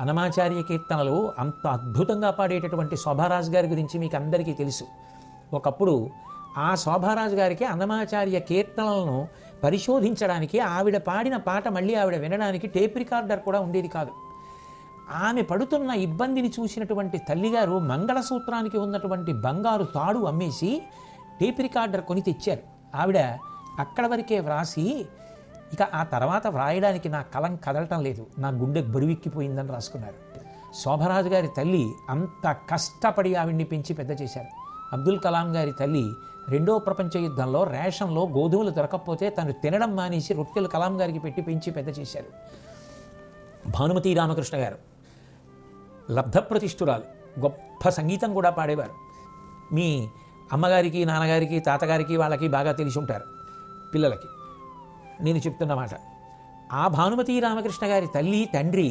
అనమాచార్య కీర్తనలు అంత అద్భుతంగా పాడేటటువంటి శోభారాజు గారి గురించి మీకు అందరికీ తెలుసు. ఒకప్పుడు ఆ శోభారాజు గారికి అన్నమాచార్య కీర్తనలను పరిశోధించడానికి ఆవిడ పాడిన పాట మళ్ళీ ఆవిడ వినడానికి టేప్ రికార్డర్ కూడా ఉండేది కాదు. ఆమె పడుతున్న ఇబ్బందిని చూసినటువంటి తల్లిగారు మంగళసూత్రానికి ఉన్నటువంటి బంగారు తాడు అమ్మేసి టేప్ రికార్డర్ కొని తెచ్చారు. ఆవిడ అక్కడ వరకే వ్రాసి ఇక ఆ తర్వాత వ్రాయడానికి నా కలం కదలటం లేదు. నా గుండె బరువెక్కిపోయిందని రాసుకున్నారు. శోభరాజు గారి తల్లి అంత కష్టపడి ఆవిడ్ని పెంచి పెద్ద చేశారు. అబ్దుల్ కలాం గారి తల్లి రెండో ప్రపంచ యుద్ధంలో రేషన్లో గోధుమలు దొరకకపోతే తను తినడం మానేసి రొట్టెలు కలాం గారికి పెట్టి పెంచి పెద్ద చేశారు. భానుమతి రామకృష్ణ గారు. లబ్ధప్రతిష్ఠురాలు. గొప్ప సంగీతం కూడా పాడేవారు. మీ అమ్మగారికి నాన్నగారికి తాతగారికి వాళ్ళకి బాగా తెలిసి ఉంటారు. పిల్లలకి. నేను చెప్తున్నమాట ఆ భానుమతి రామకృష్ణ గారి తల్లి తండ్రి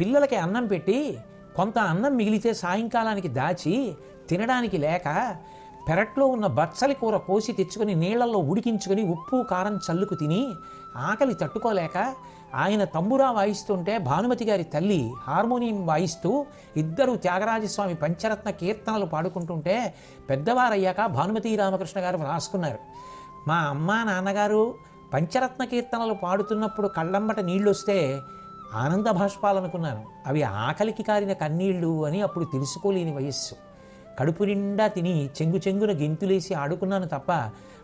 పిల్లలకి అన్నం పెట్టి కొంత అన్నం మిగిలితే సాయంకాలానికి దాచి తినడానికి లేక పెరట్లో ఉన్న బచ్చలి కూర కోసి తెచ్చుకొని నీళ్ళలో ఉడికించుకొని ఉప్పు కారం చల్లుకు తిని ఆకలి తట్టుకోలేక ఆయన తంబురా వాయిస్తుంటే భానుమతి గారి తల్లి హార్మోనియం వాయిస్తూ ఇద్దరు త్యాగరాజస్వామి పంచరత్న కీర్తనలు పాడుకుంటుంటే పెద్దవారయ్యాక భానుమతి రామకృష్ణ గారు రాసుకున్నారు మా అమ్మ నాన్నగారు పంచరత్న కీర్తనలు పాడుతున్నప్పుడు కళ్ళమ్మట నీళ్ళు వస్తే ఆనంద భాష్పాలనుకున్నాను. అవి ఆకలికి కారిన కన్నీళ్ళు అని అప్పుడు తెలుసుకోలేని వయస్సు. కడుపు నిండా తిని చెంగు చెంగున గెంతులేసి ఆడుకున్నాను తప్ప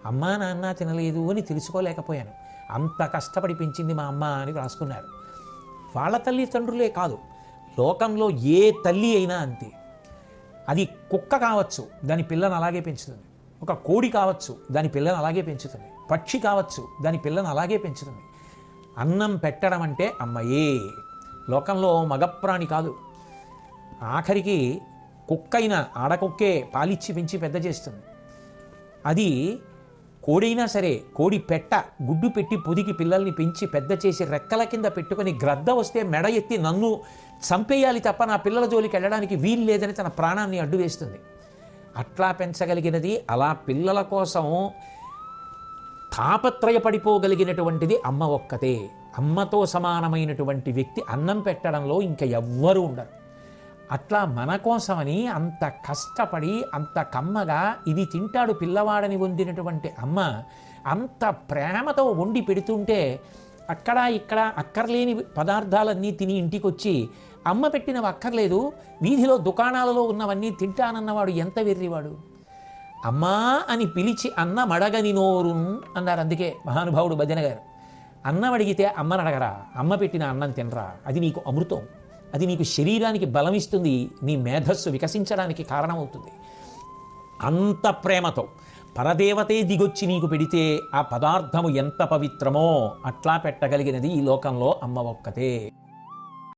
అమ్మా నాన్న తినలేదు అని తెలుసుకోలేకపోయాను. అంత కష్టపడి పెంచింది మా అమ్మ అని రాసుకున్నారు. వాళ్ళ తల్లిదండ్రులే కాదు లోకంలో ఏ తల్లి అయినా అంతే. అది కుక్క కావచ్చు దాని పిల్లను అలాగే పెంచుతుంది. ఒక కోడి కావచ్చు దాని పిల్లను అలాగే పెంచుతుంది. పక్షి కావచ్చు దాని పిల్లను అలాగే పెంచుతుంది. అన్నం పెట్టడం అంటే అమ్మయే. లోకంలో మగప్రాణి కాదు. ఆఖరికి కుక్కైన ఆడకుక్కే పాలిచ్చి పెంచి పెద్ద చేస్తుంది. అది కోడైనా సరే కోడి పెట్ట గుడ్డు పెట్టి పొదిగి పిల్లల్ని పెంచి పెద్ద చేసి రెక్కల కింద పెట్టుకొని గ్రద్ద వస్తే మెడ ఎత్తి నన్ను చంపేయాలి తప్ప నా పిల్లల జోలికి వెళ్ళడానికి వీలు లేదని తన ప్రాణాన్ని అడ్డు వేస్తుంది అట్లా పెంచగలిగినది అలా పిల్లల కోసం తాపత్రయపడిపోగలిగినటువంటిది అమ్మ ఒక్కతే. అమ్మతో సమానమైనటువంటి వ్యక్తి అన్నం పెట్టడంలో ఇంకా ఎవ్వరూ ఉండరు. అట్లా మన కోసమని అంత కష్టపడి అంత కమ్మగా ఇది తింటాడు పిల్లవాడని వండినటువంటి అమ్మ అంత ప్రేమతో వండి పెడుతుంటే అక్కడ ఇక్కడ అక్కర్లేని పదార్థాలన్నీ తిని ఇంటికి వచ్చి అమ్మ పెట్టినవి అక్కర్లేదు వీధిలో దుకాణాలలో ఉన్నవన్నీ తింటానన్నవాడు ఎంత వెర్రివాడు? అమ్మా అని పిలిచి అన్న మడగని నోరున్ అన్నారు. అందుకే మహానుభావుడు భజన గారు అన్నం అడిగితే అమ్మని అడగరా అమ్మ పెట్టిన అన్నం తినరా అది నీకు అమృతం అది నీకు శరీరానికి బలం ఇస్తుంది నీ మేధస్సు వికసించడానికి కారణమవుతుంది. అంత ప్రేమతో పరదేవతే దిగొచ్చి నీకు పెడితే ఆ పదార్థము ఎంత పవిత్రమో అట్లా పెట్టగలిగినది ఈ లోకంలో అమ్మ ఒక్కతే.